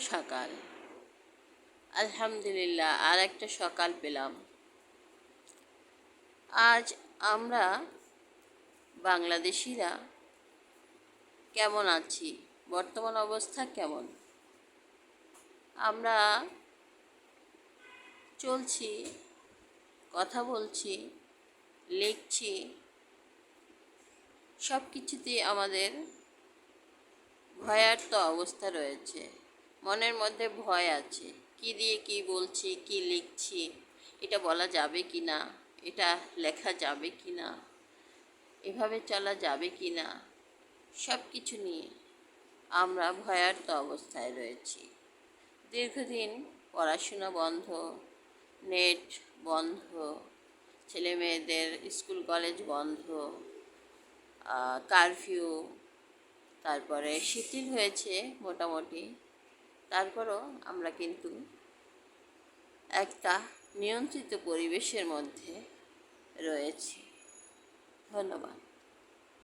সকাল। আলহামদুলিল্লাহ আর একটা সকাল পেলাম। আজ আমরা বাংলাদেশিরা কেমন আছি? বর্তমান অবস্থা কেমন? আমরা চলছি, কথা বলছি, লিখছি সব কিছুতেই আমাদের ভয়ার্ত অবস্থা রয়েছে। মনের মধ্যে ভয় আছে। কি দিয়ে কি বলছি, কি লিখছি, এটা বলা যাবে কি না, এটা লেখা যাবে কি না, এভাবে চলা যাবে কি না সব কিছু নিয়ে আমরা ভয়ার্ত অবস্থায় রয়েছি। দীর্ঘদিন পড়াশোনা বন্ধ, নেট বন্ধ ছেলে মেয়েদের স্কুল, কলেজ বন্ধ কারফিউ, তারপরে শিথিল হয়েছে মোটামুটি। তারপরও আমরা কিন্তু একটা নিয়ন্ত্রিত পরিবেশের মধ্যে রয়েছি। ধন্যবাদ।